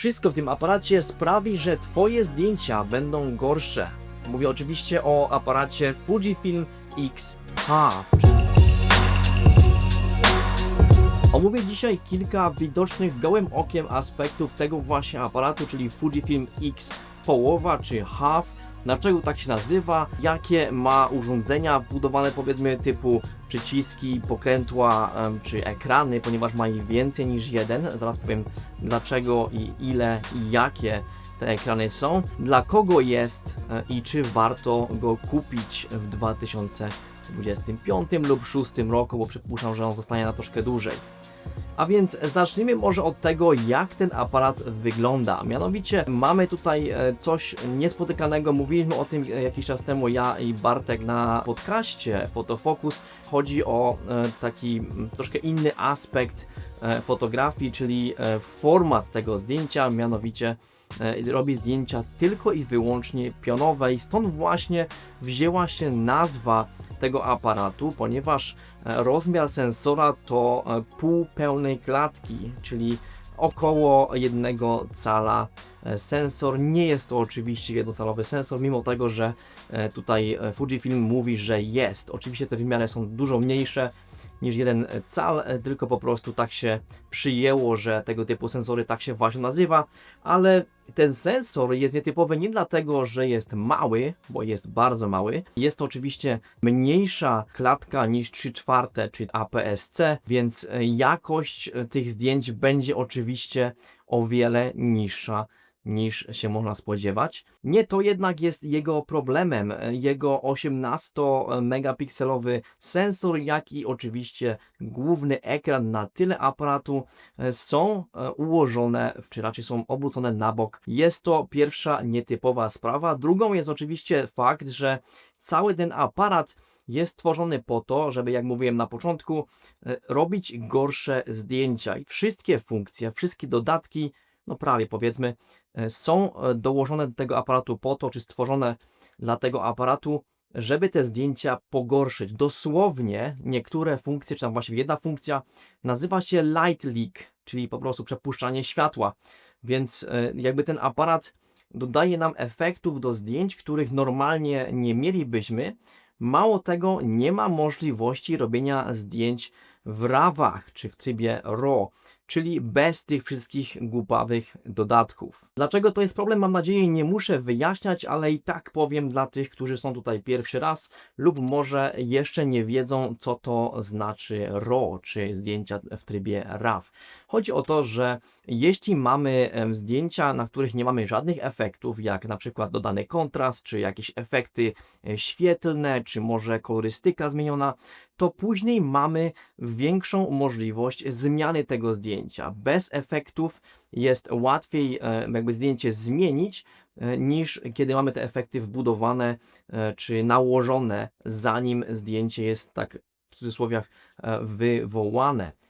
Wszystko w tym aparacie sprawi, że Twoje zdjęcia będą gorsze. Mówię oczywiście o aparacie Fujifilm X-Half. Omówię dzisiaj kilka widocznych gołym okiem aspektów tego właśnie aparatu, czyli Fujifilm X połowa czy half. Dlaczego tak się nazywa? Jakie ma urządzenia budowane powiedzmy typu przyciski, pokrętła czy ekrany, ponieważ ma ich więcej niż jeden. Zaraz powiem dlaczego i ile i jakie te ekrany są, dla kogo jest e, i czy warto go kupić w 2025 lub 2026 roku, bo przypuszczam, że on zostanie na troszkę dłużej. A więc zacznijmy może od tego, jak ten aparat wygląda. Mianowicie mamy tutaj e, coś niespotykanego. Mówiliśmy o tym e, jakiś czas temu, ja i Bartek na podcaście Fotofocus. Chodzi o e, taki mm, troszkę inny aspekt fotografii, czyli format tego zdjęcia, mianowicie robi zdjęcia tylko i wyłącznie pionowe i stąd właśnie wzięła się nazwa tego aparatu, ponieważ rozmiar sensora to e, pół pełnej klatki, czyli około jednego cala e, sensor. Nie jest to oczywiście jednocalowy sensor, mimo tego, że e, tutaj Fujifilm mówi, że jest. Oczywiście te wymiary są dużo mniejsze niż jeden cal, e, tylko po prostu tak się przyjęło, że tego typu sensory tak się właśnie nazywa, ale ten sensor jest nietypowy nie dlatego, że jest mały, bo jest bardzo mały. Jest to oczywiście mniejsza klatka niż 3 czwarte, czy APS-C, więc e, jakość e, tych zdjęć będzie oczywiście o wiele niższa niż się można spodziewać. Nie to jednak jest jego problemem. Jego 18-megapikselowy sensor, jak i oczywiście główny ekran na tyle aparatu e, są e, ułożone, czy raczej są obrócone na bok. Jest to pierwsza nietypowa sprawa. Drugą jest oczywiście fakt, że cały ten aparat jest stworzony po to, żeby, jak mówiłem na początku, e, robić gorsze zdjęcia. I wszystkie funkcje, wszystkie dodatki, no prawie powiedzmy, e, są e, dołożone do tego aparatu po to, czy stworzone dla tego aparatu, żeby te zdjęcia pogorszyć. Dosłownie niektóre funkcje, czy tam właściwie jedna funkcja, nazywa się light leak, czyli po prostu przepuszczanie światła. Więc e, jakby ten aparat dodaje nam efektów do zdjęć, których normalnie nie mielibyśmy. Mało tego, nie ma możliwości robienia zdjęć w rawach czy w trybie RAW, czyli bez tych wszystkich głupawych dodatków. Dlaczego to jest problem, mam nadzieję, nie muszę wyjaśniać, ale i tak powiem dla tych, którzy są tutaj pierwszy raz lub może jeszcze nie wiedzą, co to znaczy RAW, czy zdjęcia w trybie RAW. Chodzi o to, że jeśli mamy zdjęcia, na których nie mamy żadnych efektów, jak na przykład dodany kontrast, czy jakieś efekty e, świetlne, czy może kolorystyka zmieniona, to później mamy większą możliwość zmiany tego zdjęcia. Bez efektów jest łatwiej e, jakby zdjęcie zmienić, e, niż kiedy mamy te efekty wbudowane czy nałożone, zanim zdjęcie jest tak w cudzysłowiach wywołane.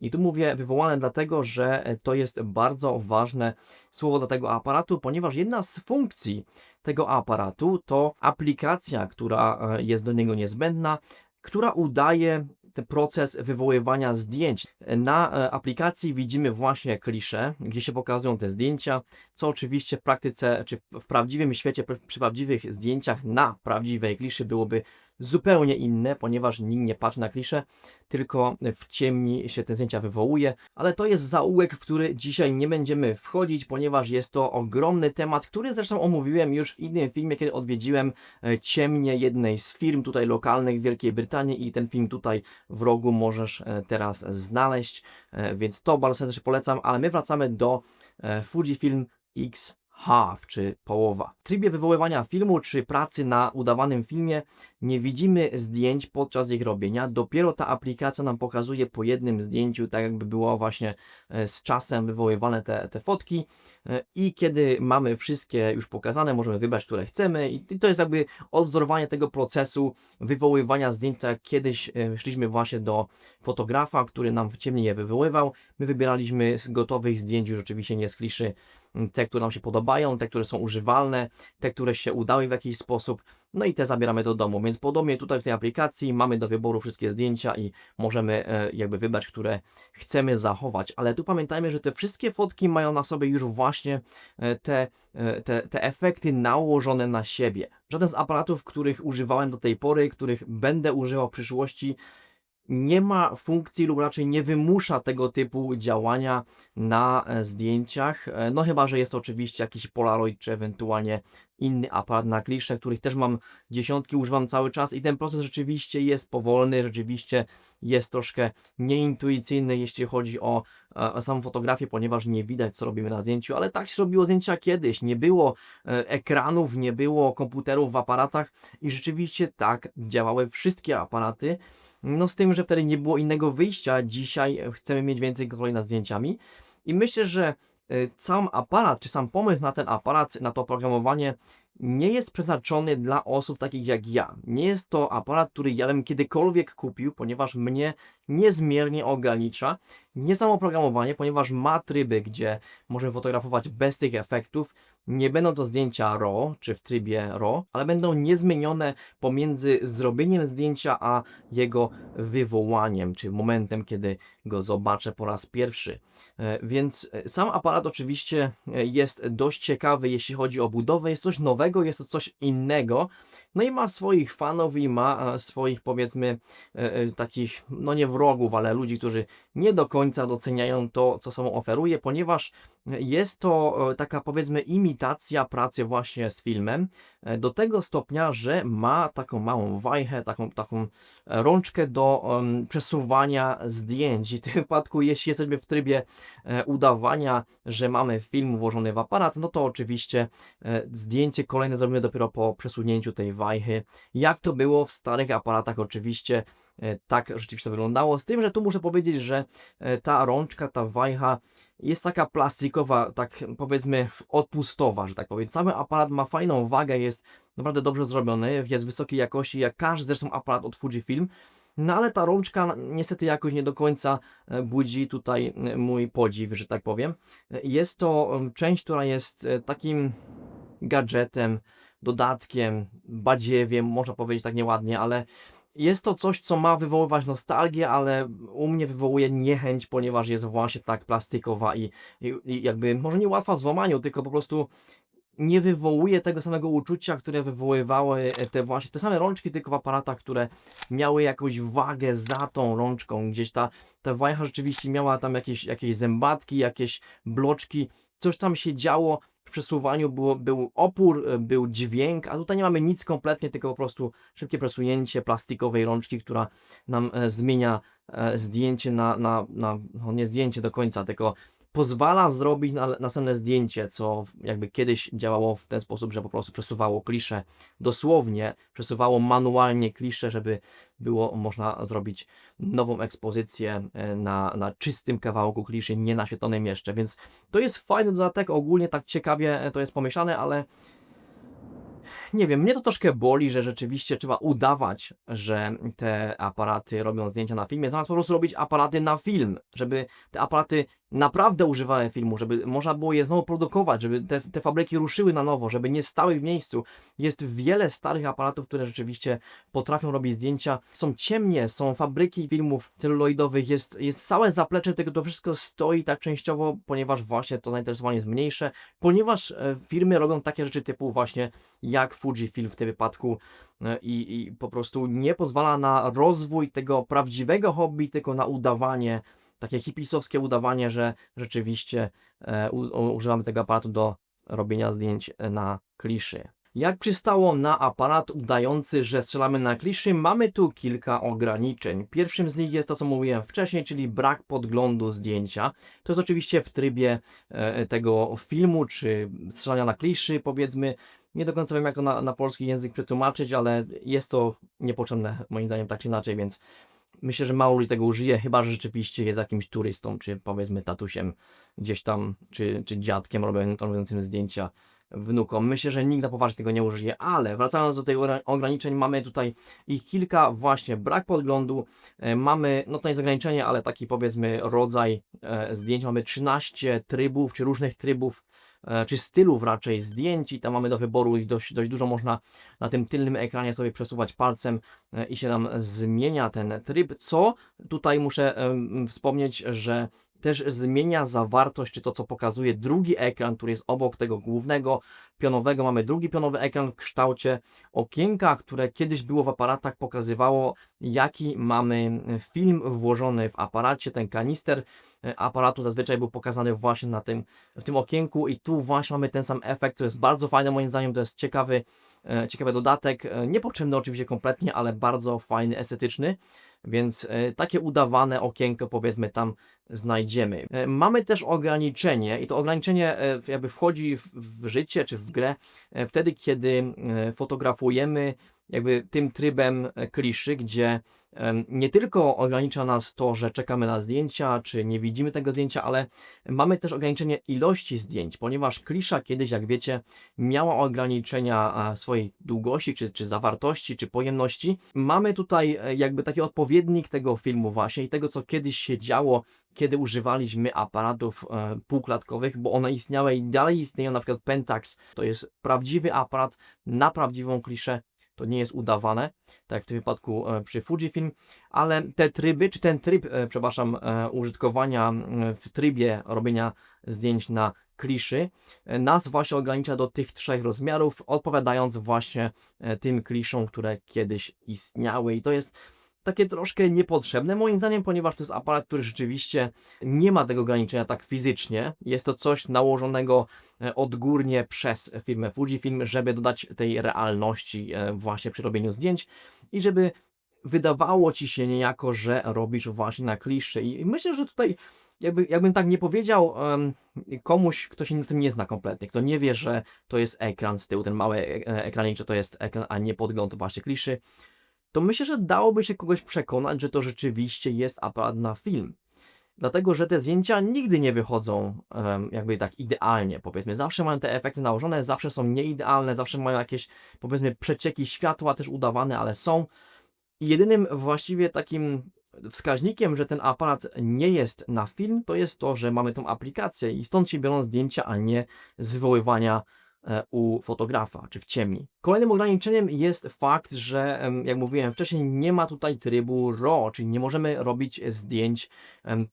I tu mówię wywołane dlatego, że e, to jest bardzo ważne słowo dla tego aparatu, ponieważ jedna z funkcji tego aparatu to aplikacja, która e, jest do niego niezbędna, która udaje ten proces wywoływania zdjęć. Na e, aplikacji widzimy właśnie klisze, gdzie się pokazują te zdjęcia, co oczywiście w praktyce, czy w prawdziwym świecie, pr- przy prawdziwych zdjęciach na prawdziwej kliszy byłoby zupełnie inne, ponieważ nikt nie patrzy na klisze, tylko w ciemni się te zdjęcia wywołuje, ale to jest zaułek, w który dzisiaj nie będziemy wchodzić, ponieważ jest to ogromny temat, który zresztą omówiłem już w innym filmie, kiedy odwiedziłem e, ciemnie jednej z firm tutaj lokalnych w Wielkiej Brytanii i ten film tutaj w rogu możesz e, teraz znaleźć, e, więc to bardzo serdecznie polecam, ale my wracamy do Fujifilm X half, czy połowa. W trybie wywoływania filmu, czy pracy na udawanym filmie nie widzimy zdjęć podczas ich robienia. Dopiero ta aplikacja nam pokazuje po jednym zdjęciu, tak jakby było właśnie e, z czasem wywoływane te, te fotki. E, I kiedy mamy wszystkie już pokazane, możemy wybrać, które chcemy. I to jest jakby odwzorowanie tego procesu wywoływania jak kiedyś e, szliśmy właśnie do fotografa, który nam w ciemni je wywoływał. My wybieraliśmy z gotowych zdjęć, już oczywiście nie z kliszy, te, które nam się podobają, te, które są używalne, te, które się udały w jakiś sposób, no i te zabieramy do domu. Więc podobnie tutaj w tej aplikacji mamy do wyboru wszystkie zdjęcia i możemy e, jakby wybrać, które chcemy zachować. Ale tu pamiętajmy, że te wszystkie fotki mają na sobie już właśnie e, te, e, te, te efekty nałożone na siebie. Żaden z aparatów, których używałem do tej pory, których będę używał w przyszłości, nie ma funkcji lub raczej nie wymusza tego typu działania na e, zdjęciach. E, No chyba, że jest to oczywiście jakiś Polaroid czy ewentualnie inny aparat na klisze, których też mam dziesiątki, używam cały czas i ten proces rzeczywiście jest powolny, rzeczywiście jest troszkę nieintuicyjny, jeśli chodzi o, e, o samą fotografię, ponieważ nie widać, co robimy na zdjęciu, ale tak się robiło zdjęcia kiedyś. Nie było ekranów, nie było komputerów w aparatach i rzeczywiście tak działały wszystkie aparaty. No z tym, że wtedy nie było innego wyjścia. Dzisiaj chcemy mieć więcej kontroli nad zdjęciami i myślę, że y, sam aparat, czy sam pomysł na ten aparat, na to oprogramowanie nie jest przeznaczony dla osób takich jak ja. Nie jest to aparat, który ja bym kiedykolwiek kupił, ponieważ mnie niezmiernie ogranicza. Nie samo oprogramowanie, ponieważ ma tryby, gdzie możemy fotografować bez tych efektów. Nie będą to zdjęcia RAW, czy w trybie RAW, ale będą niezmienione pomiędzy zrobieniem zdjęcia a jego wywołaniem, czy momentem, kiedy go zobaczę po raz pierwszy. E, Więc e, sam aparat oczywiście e, jest dość ciekawy, jeśli chodzi o budowę. Jest coś nowego, jest to coś innego. No i ma swoich fanów i ma swoich powiedzmy takich, no nie wrogów, ale ludzi, którzy nie do końca doceniają to, co sobą oferuje, ponieważ jest to e, taka powiedzmy imitacja pracy właśnie z filmem e, do tego stopnia, że ma taką małą wajchę, taką, taką rączkę do em, przesuwania zdjęć. I w tym wypadku, jeśli jesteśmy w trybie e, udawania, że mamy film włożony w aparat, no to oczywiście e, zdjęcie kolejne zrobimy dopiero po przesunięciu tej wajchy. Jak to było w starych aparatach, oczywiście e, tak rzeczywiście to wyglądało. Z tym, że tu muszę powiedzieć, że e, ta rączka, ta wajcha jest taka plastikowa, tak powiedzmy odpustowa, że tak powiem. Cały aparat ma fajną wagę, jest naprawdę dobrze zrobiony, jest wysokiej jakości, jak każdy zresztą aparat od Fujifilm. No ale ta rączka niestety jakoś nie do końca e, budzi tutaj e, mój podziw, że tak powiem. E, Jest to część, która jest e, takim gadżetem, dodatkiem, badziewiem, można powiedzieć tak nieładnie, ale jest to coś, co ma wywoływać nostalgię, ale u mnie wywołuje niechęć, ponieważ jest właśnie tak plastikowa i, i, i jakby może nie łatwa w złamaniu, tylko po prostu nie wywołuje tego samego uczucia, które wywoływały te właśnie te same rączki, tylko w aparatach, które miały jakąś wagę za tą rączką. Gdzieś ta, ta wajcha rzeczywiście miała tam jakieś, jakieś zębatki, jakieś bloczki, coś tam się działo. Przesuwaniu było, był opór, e, był dźwięk, a tutaj nie mamy nic kompletnie, tylko po prostu szybkie przesunięcie plastikowej rączki, która nam e, zmienia e, zdjęcie na, na, na, no nie zdjęcie do końca, tylko pozwala zrobić na, następne zdjęcie, co jakby kiedyś działało w ten sposób, że po prostu przesuwało klisze. Dosłownie, przesuwało manualnie klisze, żeby było można zrobić nową ekspozycję e, na, na czystym kawałku kliszy, nie naświetlonym jeszcze, więc to jest fajny dodatek, ogólnie tak ciekawie e, to jest pomyślane, ale nie wiem, mnie to troszkę boli, że rzeczywiście trzeba udawać, że te aparaty robią zdjęcia na filmie, zamiast po prostu robić aparaty na film, żeby te aparaty naprawdę używały filmu, żeby można było je znowu produkować, żeby te, te fabryki ruszyły na nowo, żeby nie stały w miejscu. Jest wiele starych aparatów, które rzeczywiście potrafią robić zdjęcia. Są ciemnie, są fabryki filmów celuloidowych, jest, jest całe zaplecze tego, to wszystko stoi tak częściowo, ponieważ właśnie to zainteresowanie jest mniejsze, ponieważ e, firmy robią takie rzeczy typu właśnie jak Fujifilm w tym wypadku e, i, i po prostu nie pozwala na rozwój tego prawdziwego hobby, tylko na udawanie, takie hipisowskie udawanie, że rzeczywiście e, u, używamy tego aparatu do robienia zdjęć e, na kliszy. Jak przystało na aparat udający, że strzelamy na kliszy, mamy tu kilka ograniczeń. Pierwszym z nich jest to, co mówiłem wcześniej, czyli brak podglądu zdjęcia. To jest oczywiście w trybie e, tego filmu, czy strzelania na kliszy, powiedzmy. Nie do końca wiem, jak to na, na polski język przetłumaczyć, ale jest to niepotrzebne, moim zdaniem, tak czy inaczej, więc myślę, że mało ludzi tego użyje, chyba że rzeczywiście jest jakimś turystą, czy powiedzmy tatusiem gdzieś tam, czy, czy dziadkiem robią- robiącym zdjęcia wnukom. Myślę, że nikt na poważnie tego nie użyje, ale wracając do tych ograniczeń, mamy tutaj ich kilka, właśnie brak podglądu, e, mamy, no to jest ograniczenie, ale taki powiedzmy rodzaj e, zdjęć, mamy 13 trybów, czy różnych trybów, czy stylów raczej zdjęć i tam mamy do wyboru ich dość, dość dużo, można na tym tylnym ekranie sobie przesuwać palcem e, i się tam zmienia ten tryb, co tutaj muszę wspomnieć, że też zmienia zawartość, czy to co pokazuje drugi ekran, który jest obok tego głównego pionowego. Mamy drugi pionowy ekran w kształcie okienka, które kiedyś było w aparatach, pokazywało jaki mamy film włożony w aparacie, ten kanister e, aparatu zazwyczaj był pokazany właśnie na tym, w tym okienku i tu właśnie mamy ten sam efekt, to jest bardzo fajne moim zdaniem, to jest ciekawy, e, ciekawy dodatek, e, niepotrzebny oczywiście kompletnie, ale bardzo fajny, estetyczny, więc e, takie udawane okienko powiedzmy tam znajdziemy. E, Mamy też ograniczenie i to ograniczenie e, jakby wchodzi w, życie czy w grę wtedy, kiedy fotografujemy jakby tym trybem e, kliszy, gdzie nie tylko ogranicza nas to, że czekamy na zdjęcia, czy nie widzimy tego zdjęcia, ale mamy też ograniczenie ilości zdjęć, ponieważ klisza kiedyś, jak wiecie, miała ograniczenia swojej długości, czy, czy zawartości, czy pojemności. Mamy tutaj e, jakby taki odpowiednik tego filmu właśnie i tego, co kiedyś się działo, kiedy używaliśmy aparatów e, półklatkowych, bo one istniały i dalej istnieją, na przykład Pentax, to jest prawdziwy aparat na prawdziwą kliszę, to nie jest udawane, tak jak w tym wypadku e, przy Fujifilm, ale te tryby, czy ten tryb, e, przepraszam, e, użytkowania w trybie robienia zdjęć na kliszy, nas właśnie ogranicza do tych trzech rozmiarów, odpowiadając właśnie tym kliszom, które kiedyś istniały. I to jest takie troszkę niepotrzebne moim zdaniem, ponieważ to jest aparat, który rzeczywiście nie ma tego ograniczenia tak fizycznie. Jest to coś nałożonego e, odgórnie przez firmę Fujifilm, żeby dodać tej realności e, właśnie przy robieniu zdjęć i żeby wydawało ci się niejako, że robisz właśnie na kliszy. I myślę, że tutaj jakby, jakbym tak nie powiedział komuś, kto się na tym nie zna kompletnie, kto nie wie, że to jest ekran z tyłu, ten mały e- ekranik, że to jest ekran, a nie podgląd właśnie kliszy, to myślę, że dałoby się kogoś przekonać, że to rzeczywiście jest aparat na film. Dlatego, że te zdjęcia nigdy nie wychodzą em, jakby tak idealnie, powiedzmy. Zawsze mają te efekty nałożone, zawsze są nieidealne, zawsze mają jakieś, powiedzmy, przecieki światła też udawane, ale są. I jedynym właściwie takim wskaźnikiem, że ten aparat nie jest na film, to jest to, że mamy tą aplikację i stąd się biorą zdjęcia, a nie z wywoływania u fotografa czy w ciemni. Kolejnym ograniczeniem jest fakt, że jak mówiłem wcześniej, nie ma tutaj trybu RAW, czyli nie możemy robić zdjęć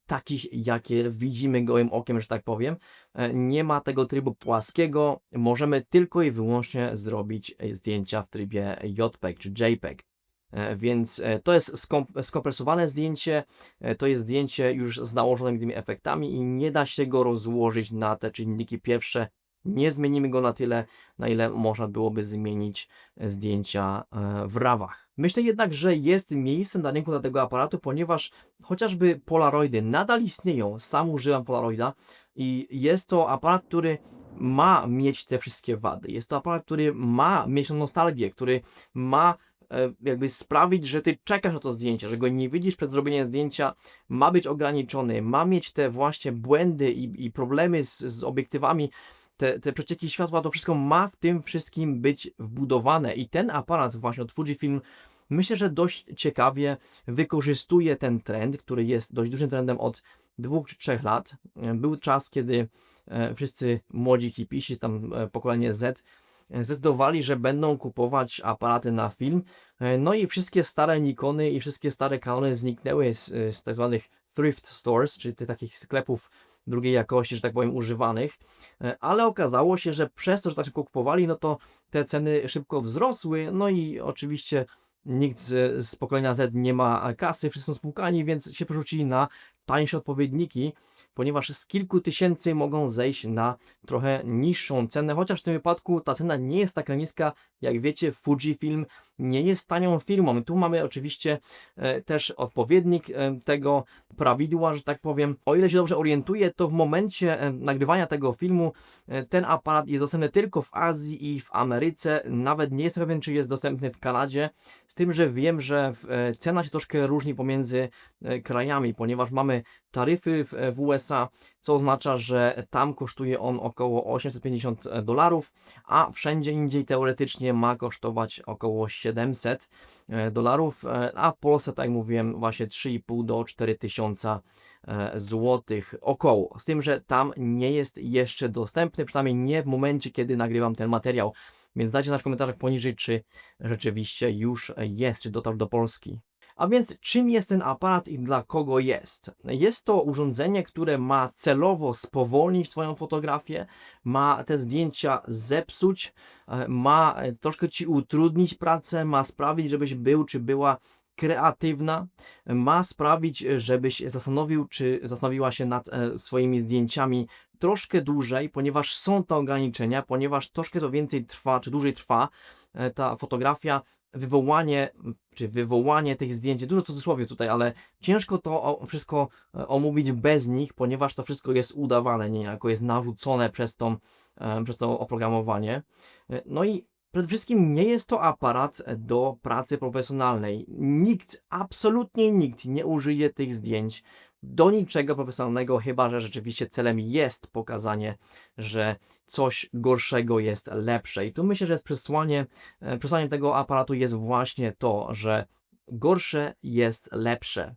takich, jakie widzimy gołym okiem, że tak powiem. E, Nie ma tego trybu płaskiego, możemy tylko i wyłącznie zrobić e, zdjęcia w trybie JPEG czy JPEG. E, Więc e, to jest skom- skompresowane zdjęcie, e, to jest zdjęcie już z nałożonymi tymi efektami i nie da się go rozłożyć na te czynniki pierwsze. Nie zmienimy go na tyle, na ile można byłoby zmienić e, zdjęcia e, w rawach. Myślę jednak, że jest miejsce na rynku dla tego aparatu, ponieważ chociażby Polaroidy nadal istnieją. Sam używam Polaroida i jest to aparat, który ma mieć te wszystkie wady. Jest to aparat, który ma mieć nostalgię, który ma e, jakby sprawić, że ty czekasz na to zdjęcie, że go nie widzisz przed zrobieniem zdjęcia, ma być ograniczony, ma mieć te właśnie błędy i, i problemy z, z obiektywami, te, te przecieki światła, to wszystko ma w tym wszystkim być wbudowane i ten aparat właśnie od Fujifilm myślę, że dość ciekawie wykorzystuje ten trend, który jest dość dużym trendem od dwóch czy trzech lat. Był czas, kiedy e, wszyscy młodzi hipisi, tam e, pokolenie Z, zdecydowali, że będą kupować aparaty na film. E, No i wszystkie stare Nikony i wszystkie stare Canony zniknęły z, z tak zwanych thrift stores, czyli tych takich sklepów drugiej jakości, że tak powiem, używanych. E, Ale okazało się, że przez to, że tak szybko kupowali, no to te ceny szybko wzrosły. No i oczywiście nikt z, z pokolenia Z nie ma kasy, wszyscy są spłukani, więc się przerzucili na tańsze odpowiedniki, ponieważ z kilku tysięcy mogą zejść na trochę niższą cenę, chociaż w tym wypadku ta cena nie jest taka niska, jak wiecie, Fujifilm nie jest tanią firmą. Tu mamy oczywiście e, też odpowiednik e, tego prawidła, że tak powiem. O ile się dobrze orientuję, to w momencie e, nagrywania tego filmu ten aparat jest dostępny tylko w Azji i w Ameryce. Nawet nie jestem pewien, czy jest dostępny w Kanadzie. Z tym, że wiem, że cena się troszkę różni pomiędzy krajami, ponieważ mamy taryfy w USA, co oznacza, że tam kosztuje on około 850 dolarów, a wszędzie indziej teoretycznie ma kosztować około 700 e, dolarów, e, a w Polsce, tak jak mówiłem, właśnie 3,5 do 4 tysiąca e, złotych około. Z tym, że tam nie jest jeszcze dostępny, przynajmniej nie w momencie, kiedy nagrywam ten materiał. Więc dajcie znać w komentarzach poniżej, czy rzeczywiście już jest, czy dotarł do Polski. A więc czym jest ten aparat i dla kogo jest? Jest to urządzenie, które ma celowo spowolnić Twoją fotografię, ma te zdjęcia zepsuć, e, ma e, troszkę Ci utrudnić pracę, ma sprawić, żebyś był czy była kreatywna, ma sprawić, żebyś zastanowił czy zastanowiła się nad e, swoimi zdjęciami troszkę dłużej, ponieważ są to ograniczenia, ponieważ troszkę to więcej trwa, czy dłużej trwa ta fotografia, wywołanie, czy wywołanie tych zdjęć, dużo cudzysłowie tutaj, ale ciężko to wszystko e, omówić bez nich, ponieważ to wszystko jest udawane niejako, jest narzucone przez, tą, e, przez to oprogramowanie. E, No i przede wszystkim nie jest to aparat do pracy profesjonalnej. Nikt, absolutnie nikt nie użyje tych zdjęć do niczego profesjonalnego, chyba że rzeczywiście celem jest pokazanie, że coś gorszego jest lepsze. I tu myślę, że jest przesłanie, e, przesłaniem tego aparatu jest właśnie to, że gorsze jest lepsze.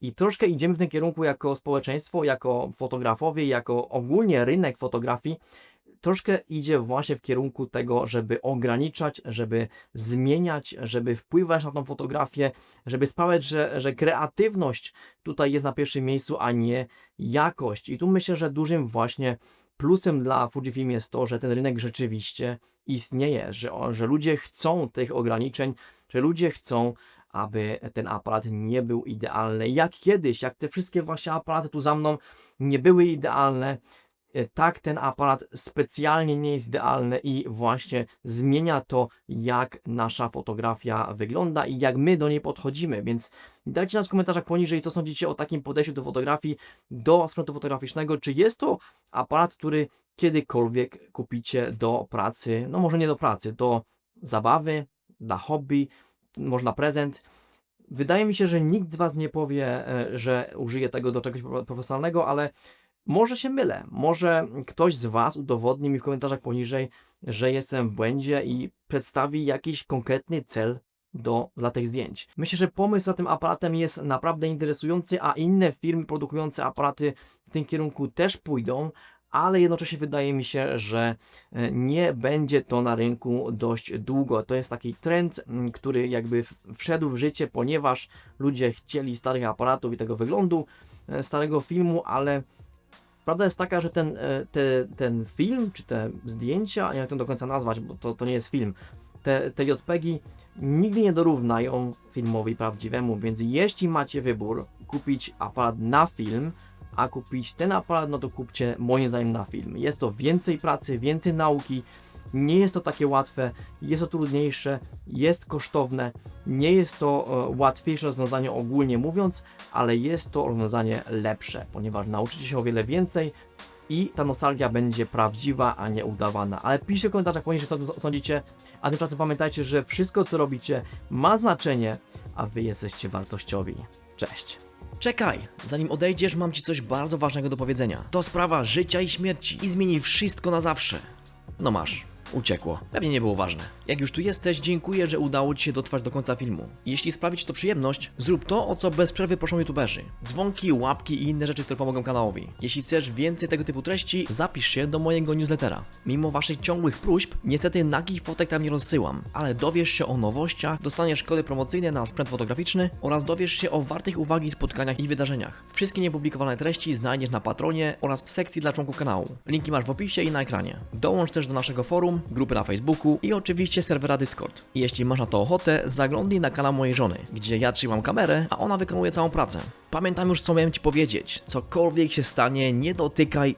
I troszkę idziemy w tym kierunku jako społeczeństwo, jako fotografowie, jako ogólnie rynek fotografii. Troszkę idzie właśnie w kierunku tego, żeby ograniczać, żeby zmieniać, żeby wpływać na tą fotografię, żeby sprawiać, że, że kreatywność tutaj jest na pierwszym miejscu, a nie jakość. I tu myślę, że dużym właśnie plusem dla Fujifilm jest to, że ten rynek rzeczywiście istnieje, że, że ludzie chcą tych ograniczeń, że ludzie chcą, aby ten aparat nie był idealny. Jak kiedyś, jak te wszystkie właśnie aparaty tu za mną nie były idealne, tak ten aparat specjalnie nie jest idealny i właśnie zmienia to, jak nasza fotografia wygląda i jak my do niej podchodzimy. Więc dajcie nas w komentarzach poniżej, co sądzicie o takim podejściu do fotografii, do sprzętu fotograficznego. Czy jest to aparat, który kiedykolwiek kupicie do pracy? No może nie do pracy, do zabawy, dla hobby, może na prezent. Wydaje mi się, że nikt z Was nie powie, e, że użyje tego do czegoś pro- profesjonalnego, ale może się mylę. Może ktoś z Was udowodni mi w komentarzach poniżej, że jestem w błędzie i przedstawi jakiś konkretny cel do, dla tych zdjęć. Myślę, że pomysł za tym aparatem jest naprawdę interesujący, a inne firmy produkujące aparaty w tym kierunku też pójdą, ale jednocześnie wydaje mi się, że e, nie będzie to na rynku dość długo. To jest taki trend, który jakby wszedł w życie, ponieważ ludzie chcieli starych aparatów i tego wyglądu e, starego filmu, ale prawda jest taka, że ten, e, te, ten film, czy te zdjęcia, nie wiem jak to do końca nazwać, bo to, to nie jest film, te, te JPEGi nigdy nie dorównają filmowi prawdziwemu, więc jeśli macie wybór kupić aparat na film, a kupić ten aparat, no to kupcie moim zdaniem na film. Jest to więcej pracy, więcej nauki, nie jest to takie łatwe, jest to trudniejsze, jest kosztowne, nie jest to e, łatwiejsze rozwiązanie ogólnie mówiąc, ale jest to rozwiązanie lepsze, ponieważ nauczycie się o wiele więcej i ta nostalgia będzie prawdziwa, a nie udawana. Ale piszcie w komentarzach co co sądzicie, a tymczasem pamiętajcie, że wszystko, co robicie, ma znaczenie, a wy jesteście wartościowi. Cześć! Czekaj, zanim odejdziesz, mam ci coś bardzo ważnego do powiedzenia. To sprawa życia i śmierci i zmieni wszystko na zawsze. No masz, uciekło. Pewnie nie było ważne. Jak już tu jesteś, dziękuję, że udało ci się dotrwać do końca filmu. Jeśli sprawi ci to przyjemność, zrób to, o co bez przerwy proszą youtuberzy. Dzwonki, łapki i inne rzeczy, które pomogą kanałowi. Jeśli chcesz więcej tego typu treści, zapisz się do mojego newslettera. Mimo waszych ciągłych próśb, niestety nagich fotek tam nie rozsyłam, ale dowiesz się o nowościach, dostaniesz kody promocyjne na sprzęt fotograficzny oraz dowiesz się o wartych uwagi spotkaniach i wydarzeniach. Wszystkie niepublikowane treści znajdziesz na Patronie oraz w sekcji dla członków kanału. Linki masz w opisie i na ekranie. Dołącz też do naszego forum, grupy na Facebooku i oczywiście serwera Discord. I jeśli masz na to ochotę, zaglądnij na kanał mojej żony, gdzie ja trzymam kamerę, a ona wykonuje całą pracę. Pamiętam już co miałem ci powiedzieć. Cokolwiek się stanie, nie dotykaj